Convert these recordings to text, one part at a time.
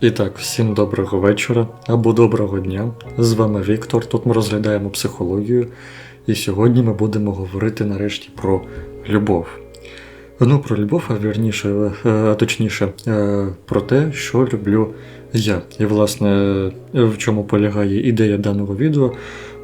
І так, всім доброго вечора або доброго дня. З вами Віктор. Тут ми розглядаємо психологію, і сьогодні ми будемо говорити нарешті про любов. Ну, про любов, а вірніше, е, а точніше, е, про те, що люблю я. І, власне, е, в чому полягає ідея даного відео.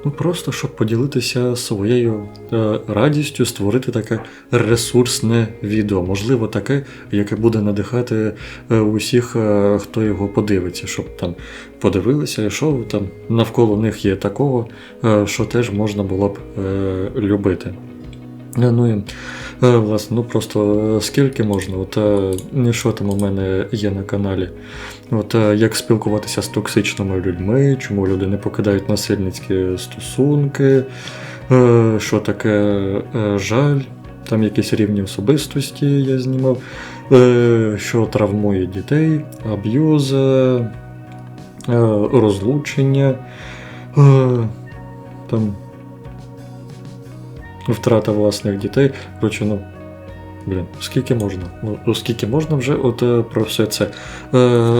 Ну, просто щоб поділитися своєю е, радістю, створити таке ресурсне відео, можливо, таке, яке буде надихати е, усіх, е, хто його подивиться, щоб там подивилися, що там навколо них є такого, що теж можна було б любити. Ну і е, власне, ну просто е, скільки можна? От е, що там у мене є на каналі? От як спілкуватися з токсичними людьми, чому люди не покидають насильницькі стосунки, що таке жаль, там якісь рівні особистості я знімав, що травмує дітей, аб'юз, розлучення, там втрата власних дітей. Коротше, ну. Блін, скільки можна? Ну, скільки можна вже от е, про все це е,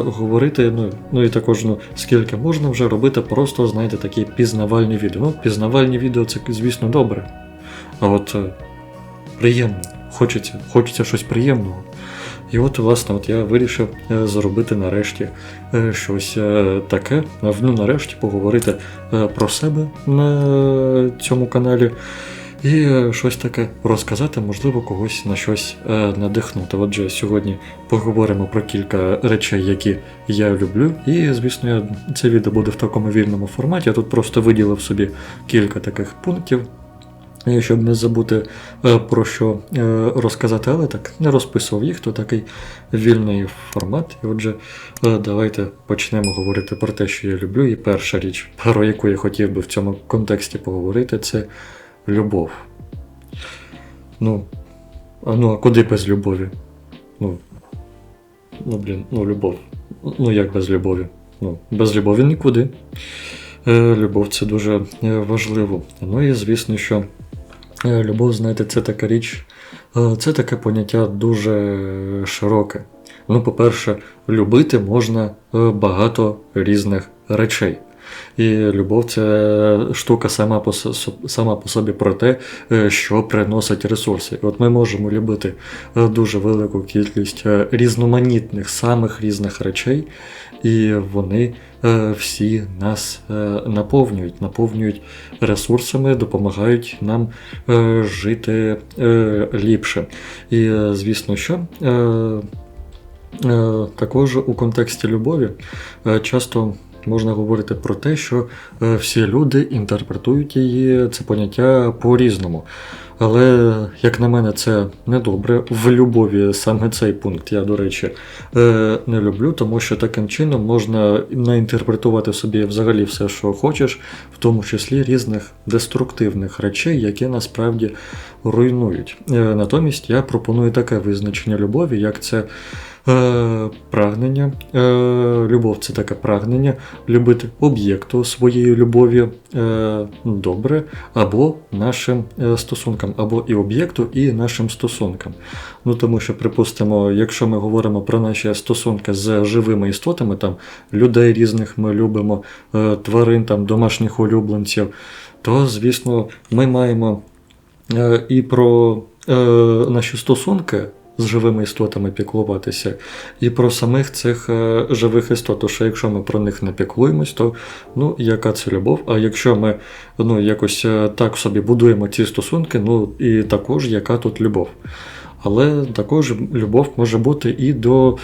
говорити. Ну, ну і також, ну, скільки можна вже робити просто, знаєте, такі пізнавальні відео. Ну, пізнавальні відео це, звісно, добре. А от е, приємно. Хочеться, хочеться щось приємного. І от, власне, от я вирішив е, зробити нарешті е, щось таке. Ну, нарешті поговорити про себе на цьому каналі. І е, щось таке розказати, можливо, когось на щось е, надихнути. Отже, сьогодні поговоримо про кілька речей, які я люблю. І, звісно, це відео буде в такому вільному форматі. Я тут просто виділив собі кілька таких пунктів. е, Щоб не забути про що розказати, але так не розписував їх, то такий вільний формат. І отже, давайте почнемо говорити про те, що я люблю. І перша річ, про яку я хотів би в цьому контексті поговорити, це любов. Ну, а ну а куди без любові? Ну, ну блін, ну любов. Ну як без любові? Ну, без любові нікуди. Е, любов це дуже е, важливо. Ну і звісно, що е, любов, знаєте, це така річ, е, це таке поняття дуже широке. Ну, по-перше, любити можна багато різних речей. І любов це штука сама по, сама по собі про те, е, що приносить ресурси. От ми можемо любити е, дуже велику кількість е, різноманітних, самих різних речей, і вони всі нас наповнюють, наповнюють ресурсами, допомагають нам жити ліпше. І, звісно, що. Також у контексті любові часто можна говорити про те, що е, всі люди інтерпретують її це поняття по-різному. Але, як на мене, це недобре. В любові саме цей пункт я, до речі, е, не люблю, тому що таким чином можна наінтерпретувати собі взагалі все, що хочеш, в тому числі різних деструктивних речей, які насправді руйнують. Е, Натомість я пропоную таке визначення любові, як це Е, прагнення. Е, любов це таке прагнення любити об'єкту своєї любові е, добре, або нашим е, стосункам, або і об'єкту, і нашим стосункам. Ну тому що, припустимо, якщо ми говоримо про наші стосунки з живими істотами, там людей різних ми любимо, е, тварин, там домашніх улюбленців, то звісно ми маємо е, і про е, наші стосунки з живими істотами піклуватися, і про самих цих е, живих істот. Що якщо ми про них не піклуємось, то ну яка це любов? А якщо ми ну, якось е, так собі будуємо ці стосунки, ну і також яка тут любов? Але також любов може бути і до.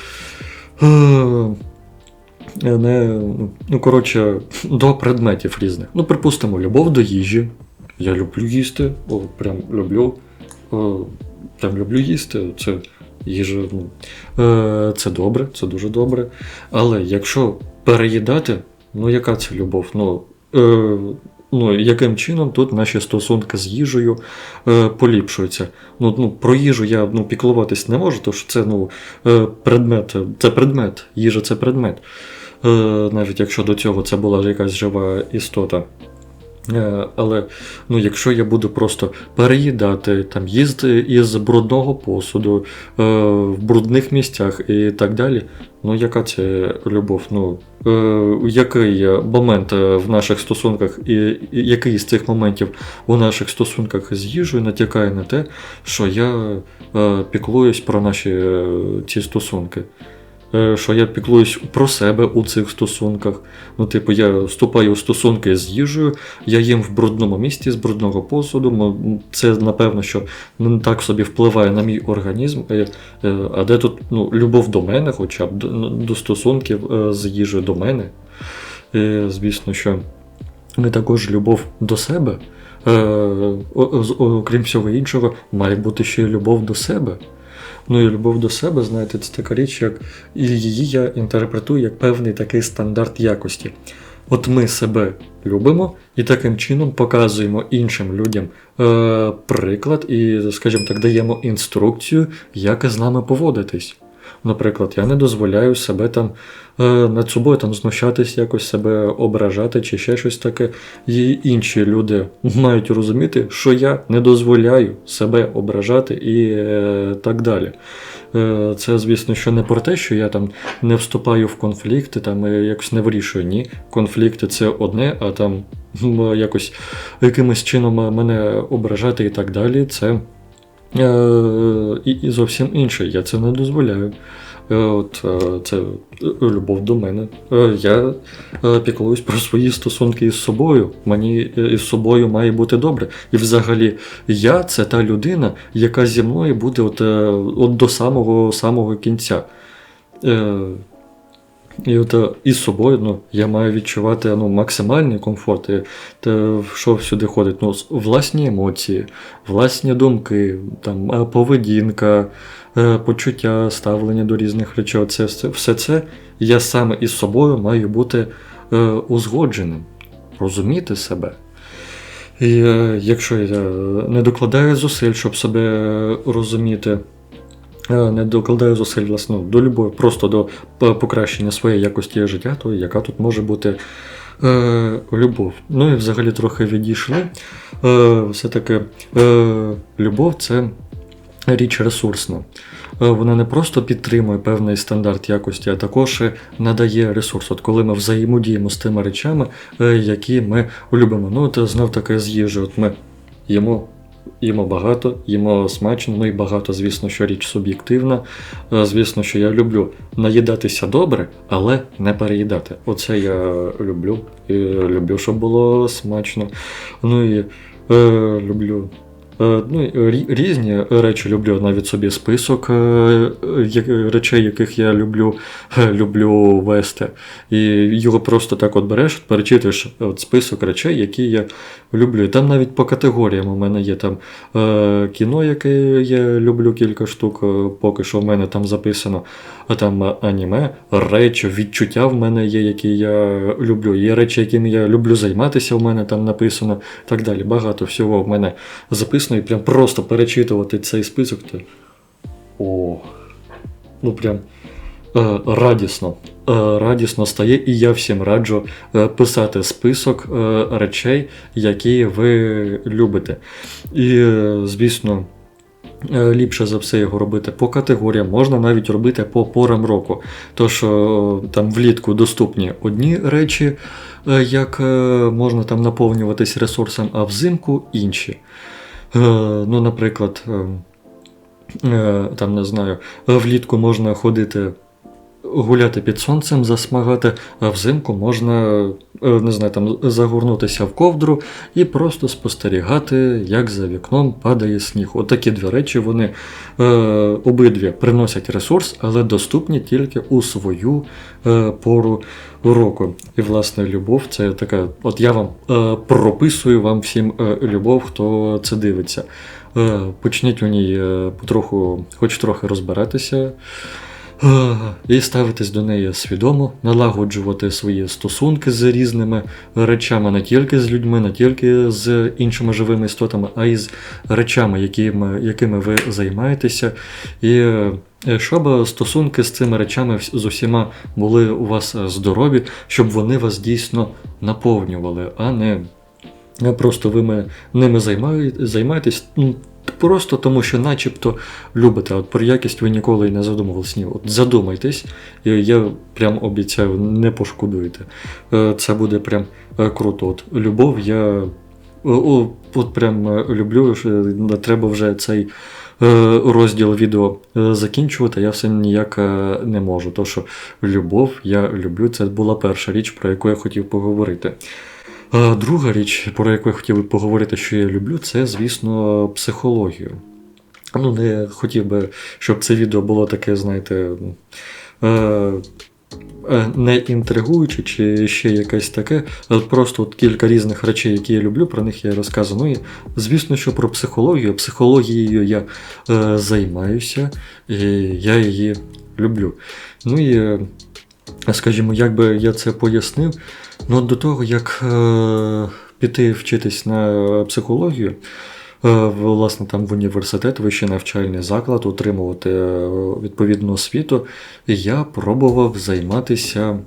Е, не, ну, коротше, до предметів різних. Ну, припустимо, любов до їжі. Я люблю їсти, о, прям люблю. Прям люблю їсти. Це їжа. Ну, е, це добре, це дуже добре. Але якщо переїдати, ну яка це любов? Ну, е, ну яким чином тут наші стосунки з їжею е, поліпшуються? Ну, ну, про їжу я ну, піклуватись не можу, тому що це ну, е, предмет, це предмет, їжа це предмет. Е, навіть якщо до цього це була якась жива істота. Е, Але ну, якщо я буду просто переїдати, там, їсти із брудного посуду, е, в брудних місцях і так далі, ну яка це любов? Ну, е, який момент в наших стосунках, і який з цих моментів у наших стосунках з їжею натякає на те, що я е, піклуюсь про наші е, ці стосунки? Е, Що я піклуюсь про себе у цих стосунках. Ну, типу, я вступаю у стосунки з їжею, я їм в брудному місці з брудного посуду. Це напевно, що не так собі впливає на мій організм. Е, е, А де тут ну, любов до мене, хоча б до, стосунків з їжею до мене. Звісно, що не також любов до себе. Окрім всього іншого, має бути ще й любов до себе. Ну і любов до себе, знаєте, це така річ, як і її я інтерпретую як певний такий стандарт якості. От ми себе любимо і таким чином показуємо іншим людям е, приклад і, скажімо так, даємо інструкцію, як з нами поводитись. Наприклад, я не дозволяю себе там е, над собою там знущатись, якось себе ображати чи ще щось таке. І інші люди мають розуміти, що я не дозволяю себе ображати і е, так далі. Е, Це, звісно, що не про те, що я там не вступаю в конфлікти, там якось не вирішую. Ні, конфлікти це одне, а там якось якимось чином мене ображати і так далі. Це і, і зовсім інше. Я це не дозволяю. Е, От е, це е, любов до мене. Е, Я е, піклуюсь про свої стосунки із собою. Мені е, із собою має бути добре. І взагалі, я це та людина, яка зі мною буде от, е, от до самого самого кінця. І от е, із собою ну, я маю відчувати ну, максимальний комфорт. Те, що всюди ходить? Ну, власні емоції, власні думки, там, е, поведінка, е, почуття, ставлення до різних речей. Це, все, це я саме із собою маю бути узгодженим, розуміти себе. І якщо я не докладаю зусиль, щоб себе розуміти, не докладаю зусиль власне, ну, до любої, просто до покращення своєї якості життя, то яка тут може бути е, любов? Ну і взагалі трохи відійшли. Е, все-таки е, любов це річ ресурсна. Е, Вона не просто підтримує певний стандарт якості, а також надає ресурс. От коли ми взаємодіємо з тими речами, е, які ми любимо. Ну, от знов таки з їжею. От ми їмо. Їмо багато, їмо смачно, ну і багато, звісно, що річ суб'єктивна. Е, Звісно, що я люблю наїдатися добре, але не переїдати. Оце я люблю. І люблю, щоб було смачно. Ну і е, люблю. Е, Ну, різні речі люблю, навіть собі список е, речей, яких я люблю, е, люблю вести. І його просто так от береш, перечитуєш от список речей, які я люблю. Там навіть по категоріям у мене є там кіно, яке я люблю кілька штук, поки що в мене там записано. Там е, аніме, речі, відчуття в мене є, які я люблю. Є речі, якими я люблю займатися, в мене там написано, і так далі. Багато всього в мене записано, і прям просто перечитувати цей список. То... О, ну прям е, радісно. Е, радісно стає, і я всім раджу е, писати список речей, які ви любите. І, звісно. Е, Ліпше за все його робити по категоріям, можна навіть робити по порам року. Тож е, там влітку доступні одні речі, е, як можна там наповнюватись ресурсом, а взимку інші. Ну, наприклад, е, е, там не знаю, влітку можна ходити. Гуляти під сонцем, засмагати, а взимку можна е, не знаю, там загорнутися в ковдру і просто спостерігати, як за вікном падає сніг. Отакі дві речі вони е, обидві приносять ресурс, але доступні тільки у свою е, пору року. І власне любов це така. От я вам е, прописую вам всім е, любов, хто це дивиться. Е, почніть у ній е, потроху, хоч трохи розбиратися. І ставитись до неї свідомо, налагоджувати свої стосунки з різними речами, не тільки з людьми, не тільки з іншими живими істотами, а й з речами, якими, якими ви займаєтеся. І е, щоб стосунки з цими речами з усіма були у вас здорові, щоб вони вас дійсно наповнювали, а не е, просто ви ними займаєтесь. Просто тому, що начебто любите, от про якість ви ніколи і не задумувались. Ні, от задумайтесь, я прям обіцяю, не пошкодуєте. Е, Це буде прям е, круто. От любов, я о, от прям е, люблю, що треба вже цей е, розділ відео е, закінчувати, я все ніяк е, не можу. То що любов, я люблю, це була перша річ, про яку я хотів поговорити. А друга річ, про яку я хотів би поговорити, що я люблю, це, звісно, психологію. Ну, не хотів би, щоб це відео було таке, знаєте, е, е, не інтригуюче чи ще якесь таке, просто от кілька різних речей, які я люблю, про них я розказую. Ну і звісно, що про психологію. Психологією я е, займаюся, і я її люблю. Ну і, е, скажімо, як би я це пояснив, ну до того, як е, піти вчитись на психологію. е, Власне, там в університет, вищий навчальний заклад, отримувати е, відповідну освіту, я пробував займатися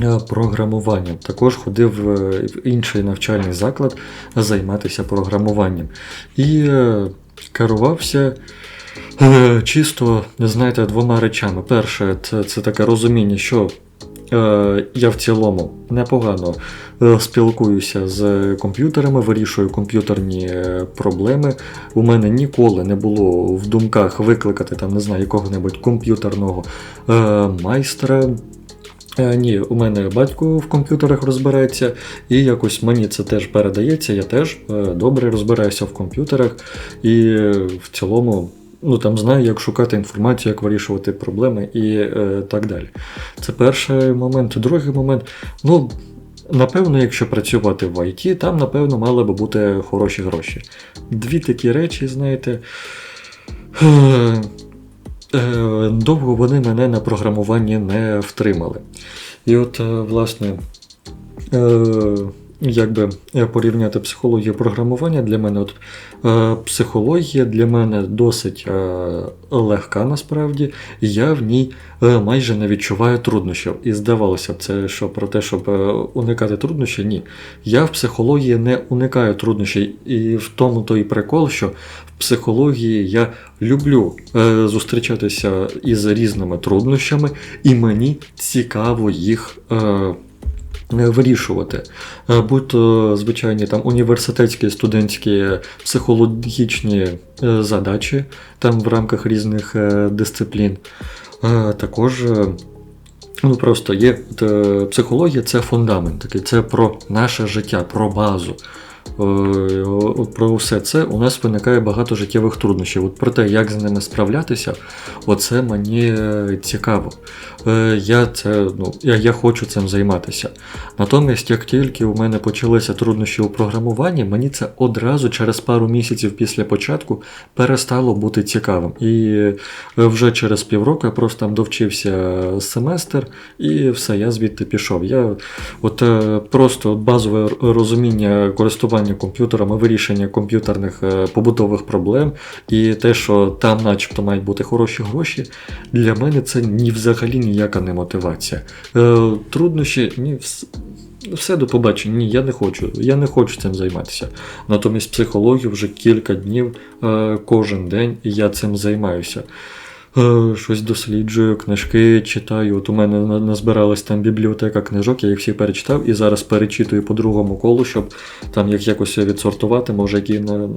е, програмуванням. Також ходив е, в інший навчальний заклад займатися програмуванням. І керувався чисто, знаєте, двома речами. Перше, це, це таке розуміння, що я в цілому непогано е, спілкуюся з комп'ютерами, вирішую комп'ютерні е, проблеми. У мене ніколи не було в думках викликати там, не знаю, якого-небудь комп'ютерного е, майстра. Е, ні, у мене батько в комп'ютерах розбирається, і якось мені це теж передається. Я теж е, добре розбираюся в комп'ютерах і е, в цілому. Ну там знаю, як шукати інформацію, як вирішувати проблеми і е, так далі. Це перший момент. Другий момент, ну, напевно, якщо працювати в ІТ, там, напевно, мали би бути хороші гроші. Дві такі речі, знаєте. Е, довго вони мене на програмуванні не втримали. І от, е, власне, е, якби е, порівняти психологію програмування для мене, от, е, психологія для мене досить е, легка насправді, і я в ній е, майже не відчуваю труднощів. І здавалося б, це що про те, щоб е, уникати труднощів, ні. Я в психології не уникаю труднощів, і в тому той прикол, що в психології я люблю е, зустрічатися із різними труднощами, і мені цікаво їх. Е, Вирішувати, Е, будь то звичайні там університетські студентські психологічні е, задачі там в рамках різних е, дисциплін. Е, Також е, ну, просто є е, психологія це фундамент, такий, це про наше життя, про базу. Е, Про все це у нас виникає багато життєвих труднощів. От про те, як з ними справлятися, оце мені е, цікаво. Е, Я це, ну, я, я хочу цим займатися. Натомість, як тільки у мене почалися труднощі у програмуванні, мені це одразу через пару місяців після початку перестало бути цікавим. І е, вже через півроку я просто там довчився семестр, і все, я звідти пішов. Я от е, просто базове розуміння користування комп'ютерами, вирішення комп'ютерних побутових проблем, і те, що там, начебто, мають бути хороші гроші, для мене це ні взагалі ніяка не мотивація. Е, Труднощі, ні, вс- все до побачення. Ні, я не хочу. Я не хочу цим займатися. Натомість психологію вже кілька днів е, кожен день я цим займаюся. Е, Щось досліджую, книжки читаю. От у мене на- назбиралась там бібліотека книжок, я їх всі перечитав і зараз перечитую по другому колу, щоб там їх якось відсортувати, може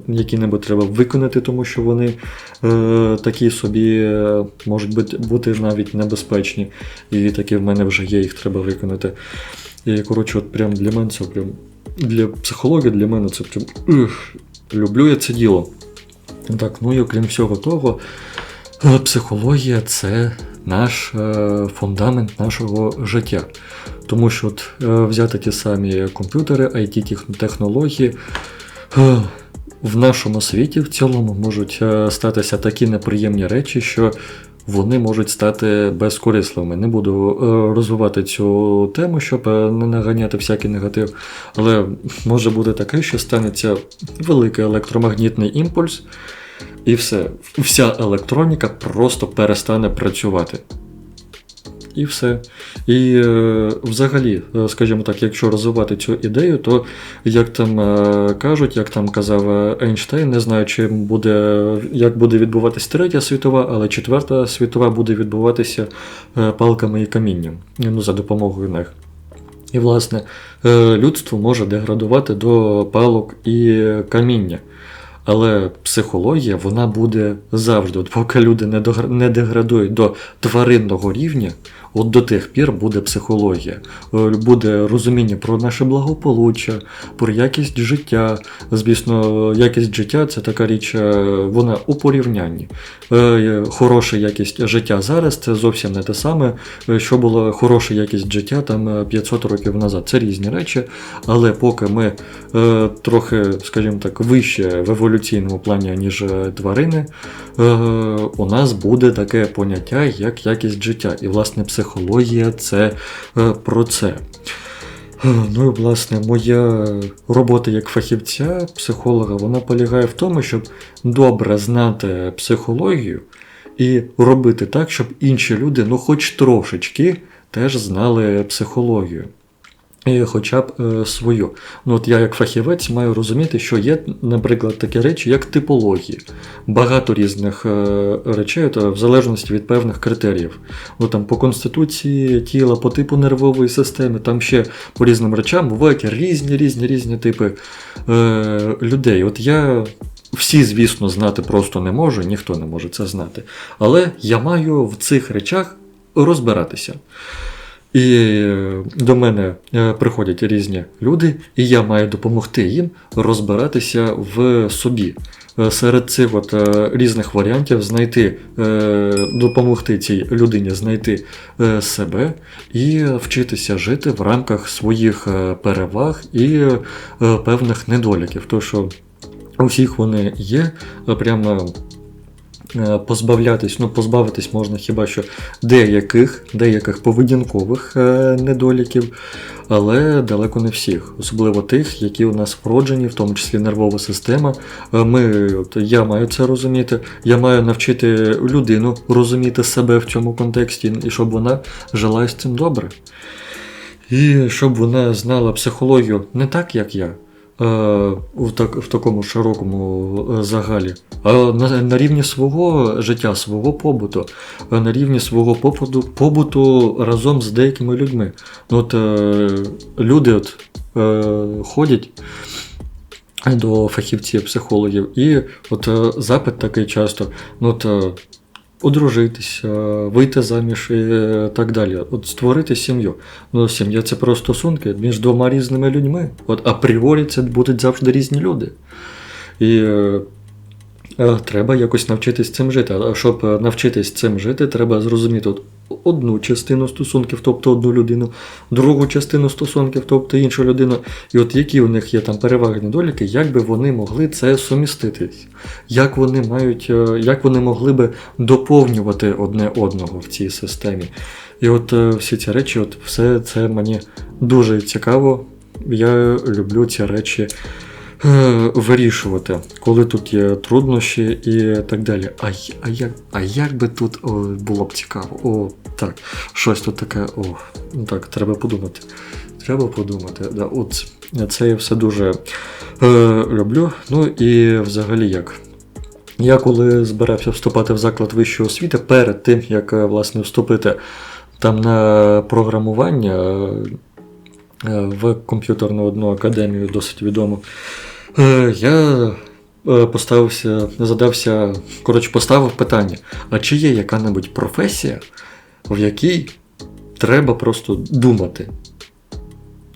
які-небудь треба виконати, тому що вони е, такі собі е, можуть бути, навіть небезпечні. І такі в мене вже є, їх треба виконати. І коротше, от прям для мене це прям для психології, для мене це прям ух, люблю я це діло. Так, ну і окрім всього того, психологія це наш е, фундамент нашого життя. Тому що от, е, взяти ті самі комп'ютери, it технології е, в нашому світі в цілому можуть статися такі неприємні речі, що вони можуть стати безкорисливими. Не буду розвивати цю тему, щоб не наганяти всякий негатив, але може бути таке, що станеться великий електромагнітний імпульс, і все, вся електроніка просто перестане працювати. І все. І е, взагалі, е, скажімо так, якщо розвивати цю ідею, то як там е, кажуть, як там казав е, Ейнштейн, не знаю, чи буде, як буде відбуватися третя світова, але четверта світова буде відбуватися е, палками і камінням, ну, за допомогою них. І, власне, е, людство може деградувати до палок і каміння. Але психологія вона буде завжди. От поки люди не, деградують до тваринного рівня, от до тих пір буде психологія. Е, Буде розуміння про наше благополуччя, про якість життя. Звісно, якість життя це така річ, е, вона у порівнянні. Е, Хороша якість життя зараз це зовсім не те саме, що була хороша якість життя там е, 500 років назад. Це різні речі, але поки ми трохи, скажімо так, вище в еволюційному плані, ніж тварини, у нас буде таке поняття, як якість життя. І, власне, психологія це е, про це. Е, Ну і власне, моя робота як фахівця, психолога, вона полягає в тому, щоб добре знати психологію і робити так, щоб інші люди, ну хоч трошечки, теж знали психологію. Хоча б е, свою. Ну, от я як фахівець маю розуміти, що є, наприклад, такі речі, як типології. Багато різних е, речей, от, в залежності від певних критеріїв. Ну, там, по конституції тіла, по типу нервової системи, там ще по різним речам бувають різні, різні, різні типи е, людей. От я. Всі, звісно, знати просто не можу, ніхто не може це знати. Але я маю в цих речах розбиратися. І е, до мене е, приходять різні люди, і я маю допомогти їм розбиратися в собі. Е, Серед цих от різних варіантів знайти, допомогти цій людині знайти себе і вчитися жити в рамках своїх переваг і певних недоліків. Тому що у всіх вони є, прямо позбавлятись, ну позбавитись можна хіба що деяких, деяких поведінкових е, недоліків, але далеко не всіх, особливо тих, які у нас вроджені, в тому числі нервова система. Е, Ми, от, я маю це розуміти, я маю навчити людину розуміти себе в цьому контексті, і щоб вона жила з цим добре. І щоб вона знала психологію не так, як я, е, в, так, в такому широкому е, загалі, а на, на рівні свого життя, свого побуту, е, на рівні свого побуту, побуту разом з деякими людьми. Ну, От, е, люди от, е, ходять до фахівців-психологів, і от е, запит такий часто. Ну, от, е, Одружитися, вийти заміж і е, так далі. От створити сім'ю. Ну, сім'я це про стосунки між двома різними людьми. От апріорі це будуть завжди різні люди. І е, е, треба якось навчитись цим жити. А щоб е, навчитись цим жити, треба зрозуміти от одну частину стосунків, тобто одну людину, другу частину стосунків, тобто іншу людину. І от які у них є там переваги недоліки, як би вони могли це суміститись, як вони мають, е, як вони могли би доповнювати одне одного в цій системі. І от е, всі ці речі, от все це мені дуже цікаво. Я люблю ці речі вирішувати, коли тут є труднощі і так далі. А, а, як, а як би тут о, було б цікаво? О, так, щось тут таке. О, так, треба подумати. Треба подумати. Да, от це я все дуже е, люблю. Ну і взагалі як. Я коли збирався вступати в заклад вищої освіти, перед тим як е, власне вступити там на програмування е, е, в комп'ютерну одну академію, досить відому, е, я е, поставився, задався, коротше, поставив питання: а чи є яка-небудь професія, в якій треба просто думати?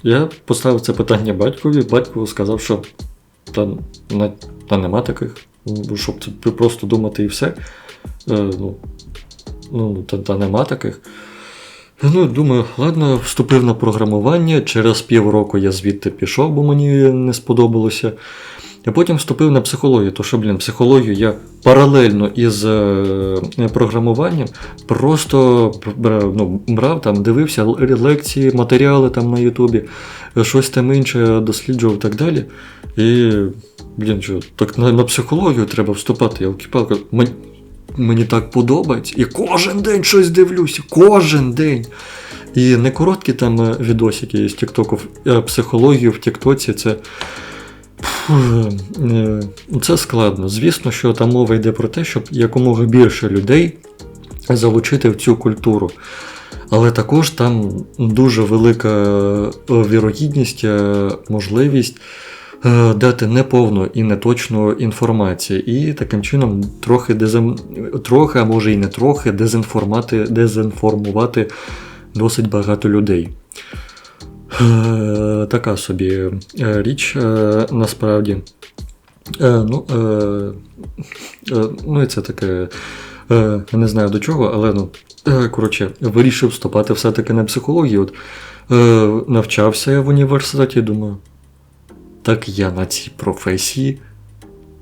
Я поставив це питання батькові, батько сказав, що та, на- та нема таких, щоб просто думати і все. Е, ну, ну, та, та нема таких. Ну, думаю, ладно, вступив на програмування. Через півроку я звідти пішов, бо мені не сподобалося. А потім вступив на психологію, то що, блін, психологію я паралельно із е, програмуванням просто ну, брав там, дивився лекції, матеріали там на Ютубі, е, щось там інше досліджував і так далі. І, блін, що, так на, на психологію треба вступати. Я палка Мені так подобається. І кожен день щось дивлюся, кожен день. І не короткі там е, відосики з Тіктоку, психологію в Тіктоці це. Е, Це складно. Звісно, що там мова йде про те, щоб якомога більше людей залучити в цю культуру. Але також там дуже велика е, вірогідність, е, можливість е, дати неповну і неточну інформацію. І таким чином трохи дезем... трохи, а може і не трохи, дезінформати, дезінформувати досить багато людей. Е, Така собі е, річ е, насправді. Е, Ну, е, е, ну і це таке. Е, не знаю до чого, але ну, е, коротше, вирішив вступати все-таки на психологію. От, е, навчався я в університеті, думаю. Так я на цій професії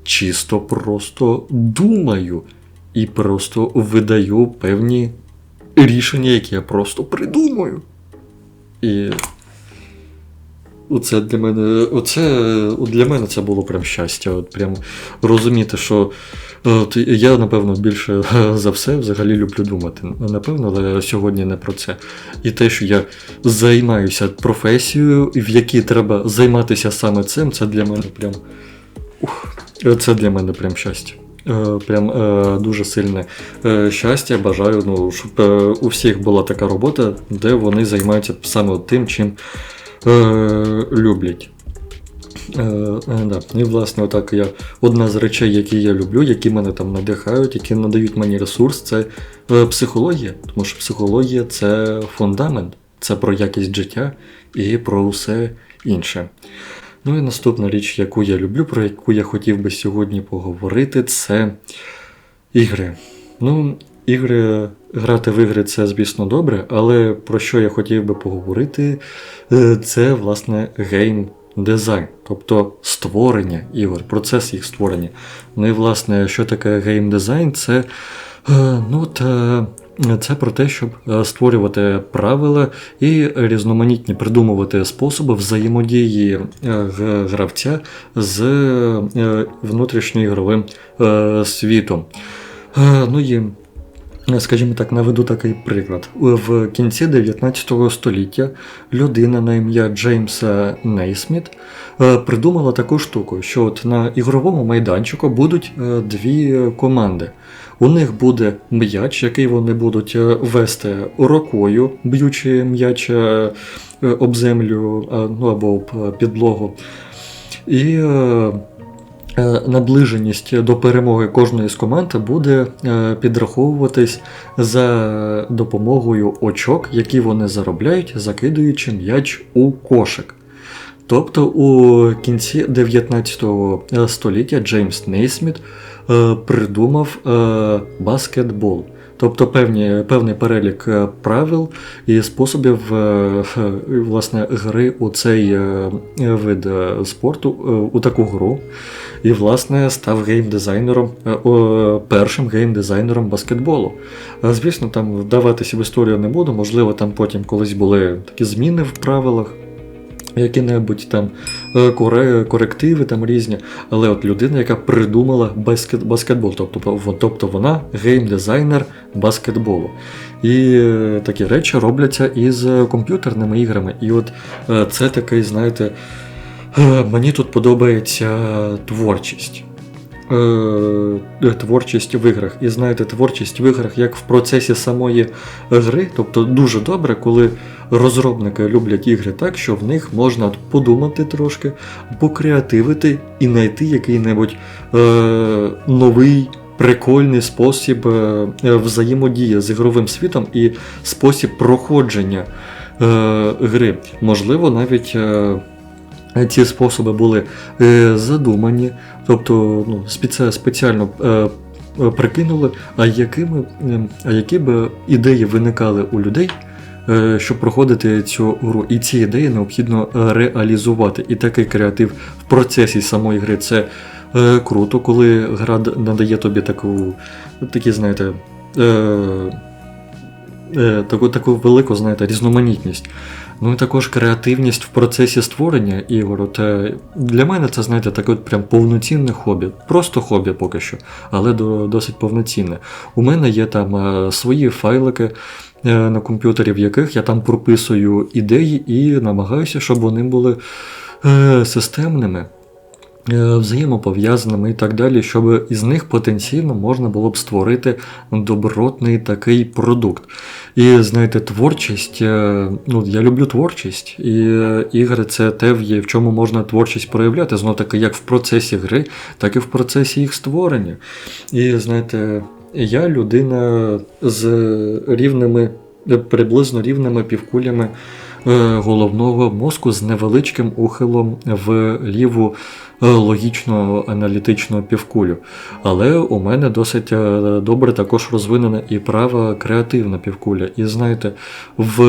чисто просто думаю і просто видаю певні рішення, які я просто придумаю. І Оце для мене, оце, для мене це було прям щастя. От прям розуміти, що от, я, напевно, більше за все взагалі люблю думати. Напевно, але сьогодні не про це. І те, що я займаюся професією, в якій треба займатися саме цим, це для мене прям. Ух, це для мене прям щастя. Е, Прям е, дуже сильне е, щастя. Бажаю, ну, щоб е, у всіх була така робота, де вони займаються саме тим, чим е, люблять. Е, е, да. І, власне, отак я одна з речей, які я люблю, які мене там надихають, які надають мені ресурс, це е, психологія. Тому що психологія це фундамент, це про якість життя і про все інше. Ну і наступна річ, яку я люблю, про яку я хотів би сьогодні поговорити, це ігри. Ну, ігри, грати в ігри це, звісно, добре, але про що я хотів би поговорити, е, це, власне, гейм дизайн, тобто створення ігор, процес їх створення. Ну і, власне, що таке гейм дизайн? Це, е, ну, от, е, це про те, щоб створювати правила і різноманітні придумувати способи взаємодії гравця з внутрішньоігровим світом. Ну і Скажімо так, наведу такий приклад. В кінці 19 століття людина на ім'я Джеймса Нейсміт е, придумала таку штуку, що от на ігровому майданчику будуть е, дві команди. У них буде м'яч, який вони будуть е, вести рукою, б'ючи м'яч об землю ну, або об підлогу. І наближеність до перемоги кожної з команд буде е, підраховуватись за допомогою очок, які вони заробляють, закидуючи м'яч у кошик. Тобто у кінці 19 століття Джеймс Нейсміт е, придумав е, баскетбол. Тобто певні, певний перелік е, правил і способів е, е, власне, гри у цей вид спорту, у таку гру. І, власне, став геймдизайнером, першим геймдизайнером баскетболу. Звісно, там вдаватися в історію не буду, можливо, там потім колись були такі зміни в правилах які-небудь там е, корективи там різні, але от людина, яка придумала баскет, баскетбол, тобто, тобто вона геймдизайнер баскетболу. І е, такі речі робляться із е, комп'ютерними іграми. І от це такий, знаєте, мені тут подобається творчість. Е, Творчість в іграх. І знаєте, творчість в іграх як в процесі самої гри, тобто дуже добре, коли розробники люблять ігри так, що в них можна подумати трошки, покреативити і знайти який-небудь е, новий. Прикольний спосіб е, е, взаємодії з ігровим світом і спосіб проходження е, гри. Можливо, навіть е, ці способи були задумані, тобто ну, спеціально е, е, прикинули, а, якими, е, а які б ідеї виникали у людей, щоб проходити цю гру. І ці ідеї необхідно реалізувати. І такий креатив в процесі самої гри це е, круто, коли гра надає тобі таку, такі, знаєте. Е, таку, таку велику, знаєте, різноманітність. Ну і також креативність в процесі створення ігор. От, е, для мене це, знаєте, таке от прям повноцінне хобі. Просто хобі поки що, але до, досить повноцінне. У мене є там е, свої файлики е, на комп'ютері, в яких я там прописую ідеї і намагаюся, щоб вони були системними. Е, Взаємопов'язаними і так далі, щоб із них потенційно можна було б створити добротний такий продукт. І знаєте, творчість, е, ну я люблю творчість, і е, ігри це те, в чому можна творчість проявляти, знов таки як в процесі гри, так і в процесі їх створення. І знаєте, я людина з рівними, приблизно рівними півкулями головного мозку з невеличким ухилом в ліву е, логічно-аналітичну півкулю. Але у мене досить е, добре також розвинена і права креативна півкуля. І знаєте, в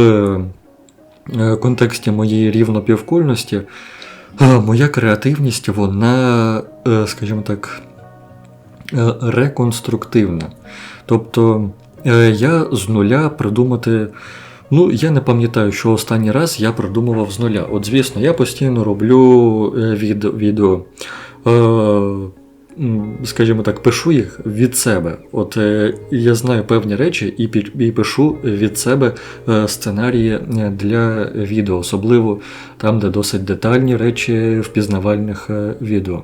е, контексті моєї рівнопівкульності е, моя креативність, вона, е, скажімо так, е, реконструктивна. Тобто е, я з нуля придумати. Ну, я не пам'ятаю, що останній раз я придумував з нуля. От, звісно, я постійно роблю е, відео. Е, скажімо так, пишу їх від себе. От е, я знаю певні речі і, і пишу від себе сценарії для відео, особливо там, де досить детальні речі впізнавальних відео.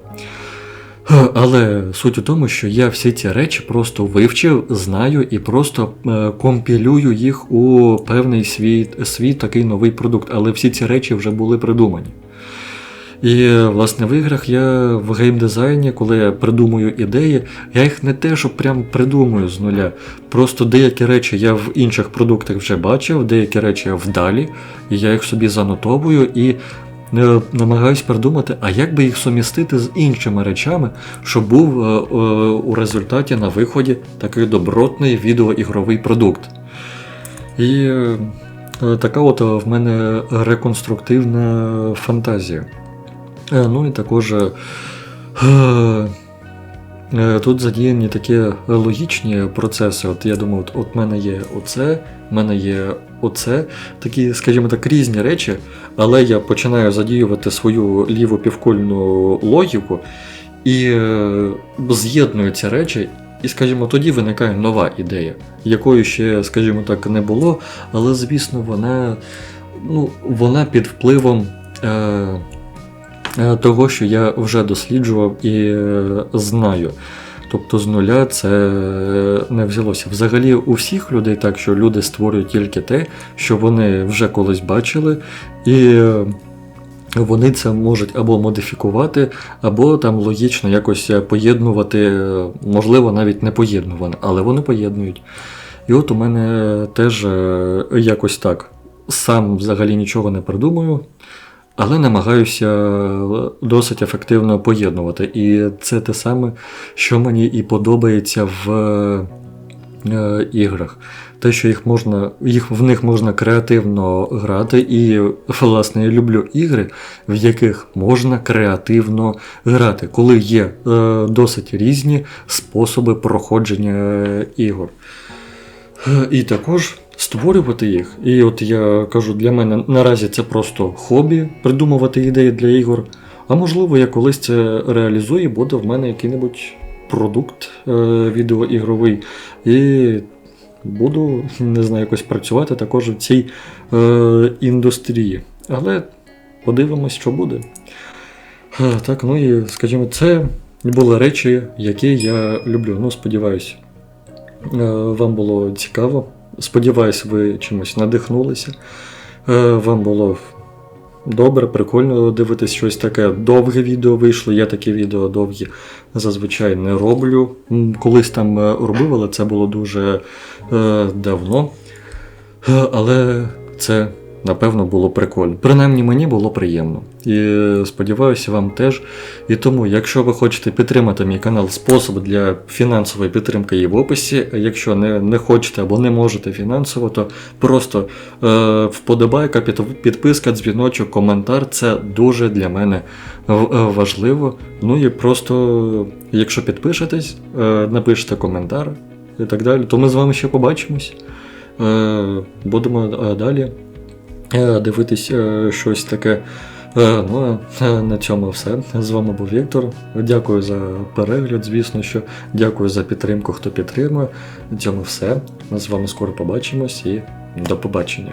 Але суть у тому, що я всі ці речі просто вивчив, знаю і просто е, компілюю їх у певний свій, свій такий новий продукт. Але всі ці речі вже були придумані. І власне в іграх я в геймдизайні, коли я придумую ідеї, я їх не те, що прям придумую з нуля. Просто деякі речі я в інших продуктах вже бачив, деякі речі я вдалі, і я їх собі занотовую і намагаюсь придумати, а як би їх сумістити з іншими речами, щоб був е, е, у результаті на виході такий добротний відеоігровий продукт. І е, така от в мене реконструктивна фантазія. Ну і також тут задіяні такі логічні процеси. От я думаю, от в мене є оце, в мене є оце, такі, скажімо так, різні речі, але я починаю задіювати свою ліву півкульну логіку і е, з'єдную ці речі. І, скажімо, тоді виникає нова ідея, якої ще, скажімо так, не було, але, звісно, вона, ну, вона під впливом е, е, того, що я вже досліджував і е, знаю. Тобто з нуля це не взялося. Взагалі у всіх людей так, що люди створюють тільки те, що вони вже колись бачили, і е, вони це можуть або модифікувати, або там логічно якось поєднувати, е, можливо, навіть не поєднувано, але вони поєднують. І от у мене теж е, якось так. Сам взагалі нічого не придумую, але намагаюся е, досить ефективно поєднувати. І це те саме, що мені і подобається в е, іграх. Те, що їх можна, їх, в них можна креативно грати, і власне я люблю ігри, в яких можна креативно грати, коли є е, досить різні способи проходження е, ігор. І також створювати їх. І от я кажу, для мене наразі це просто хобі придумувати ідеї для ігор. А можливо, я колись це реалізую, буде в мене який-небудь продукт е, відеоігровий. І буду не знаю, якось працювати також в цій е, індустрії. Але подивимось, що буде. Е, Так, ну і скажімо, це були речі, які я люблю. Ну, сподіваюся, е, вам було цікаво. Сподіваюсь, ви чимось надихнулися. Е, Вам було добре, прикольно дивитись щось таке. Довге відео вийшло. Я такі відео довгі зазвичай не роблю. Колись там е, робив, але це було дуже е, давно. Але це, напевно, було прикольно. Принаймні мені було приємно. І сподіваюся, вам теж. І тому, якщо ви хочете підтримати мій канал, спосіб для фінансової підтримки є в описі. Якщо не, не хочете або не можете фінансово, то просто е, вподобайка, під, підписка, дзвіночок, коментар це дуже для мене е, важливо. Ну і просто, якщо підпишетесь, е, напишете коментар і так далі, то ми з вами ще побачимось. Е, будемо е, далі дивитись щось таке. Е, Ну, е, на цьому все. З вами був Віктор. Дякую за перегляд, звісно, що дякую за підтримку, хто підтримує. На цьому все. Ми з вами скоро побачимось і до побачення.